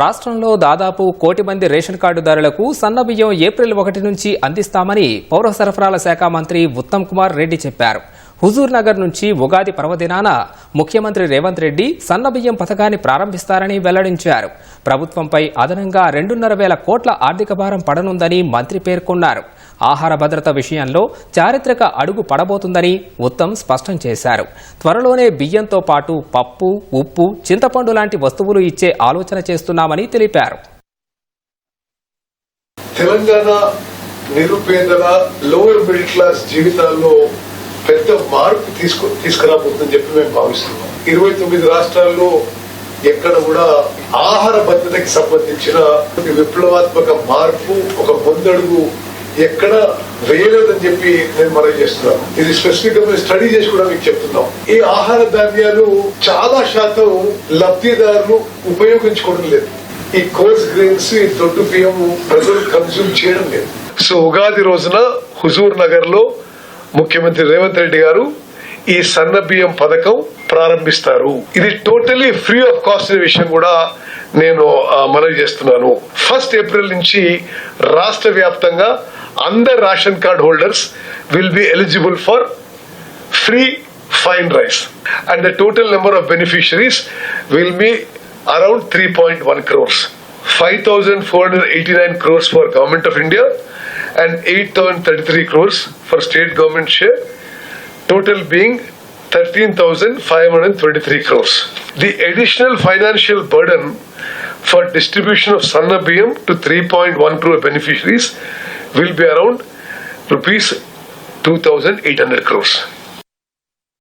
రాష్ట్రంలో దాదాపు కోటి మంది రేషన్ కార్డుదారులకు సన్నబియ్యం ఏప్రిల్ ఒకటి నుంచి అందిస్తామని పౌర సరఫరాల శాఖ మంత్రి ఉత్తమ్ కుమార్ రెడ్డి చెప్పారు. హుజూర్ నగర్ నుంచి ఉగాది పర్వదినాన ముఖ్యమంత్రి రేవంత్ రెడ్డి సన్నబియ్యం పథకాన్ని ప్రారంభిస్తారని వెల్లడించారు. ప్రభుత్వంపై అదనంగా రెండున్నర వేల కోట్ల ఆర్థిక భారం పడనుందని మంత్రి పేర్కొన్నారు. ఆహార భద్రత విషయంలో చారిత్రక అడుగు పడబోతుందని ఉత్తమ్ స్పష్టం చేశారు. త్వరలోనే బియ్యంతో పాటు పప్పు ఉప్పు చింతపండు లాంటి వస్తువులు ఇచ్చే ఆలోచన చేస్తున్నామని తెలిపారు. తెలంగాణ నిరుపేదల లోవర్ మిడిల్ క్లాస్ జీవితాల్లో పెద్ద మార్పు తీసుకు తీసుకురాబోతుందని చెప్పి మేము భావిస్తున్నాం. ఇరవై తొమ్మిది రాష్ట్రాల్లో ఎక్కడ కూడా ఆహార భద్రతకి సంబంధించిన విప్లవాత్మక మార్పు ఒక ముందడుగు ఎక్కడ వేయలేదని చెప్పి నేను మనం చేస్తున్నాను. ఇది స్పెసిఫిక్గా స్టడీ చేసి కూడా మీకు చెప్తున్నాం. ఈ ఆహార ధాన్యాలు చాలా శాతం లబ్ధిదారులు ఉపయోగించుకోవడం లేదు. ఈ కోర్స్ గ్రెయిన్స్ ఈ దొడ్డు బియ్యం ప్రజలు కన్జ్యూమ్ చేయడం లేదు. సో ఉగాది రోజున హుజూర్ నగర్లో ముఖ్యమంత్రి రేవంత్ రెడ్డి గారు ఈ సన్న బియ్యం పథకం ప్రారంభిస్తారు. ఇది టోటలీ ఫ్రీ ఆఫ్ కాస్ట్ విషయం కూడా నేను మనవి చేస్తున్నాను. ఫస్ట్ ఏప్రిల్ నుంచి రాష్ట్ర వ్యాప్తంగా అందర్ ration card holders will be eligible for free fine rice and total number of beneficiaries will be around three point one crores five thousand four hundred eighty nine crores for government of India and 8033 crores for state government share total being 13,523 crores. The additional financial burden for distribution of Sanna BM to 3.1 crore beneficiaries will be around rupees 2,800 crores.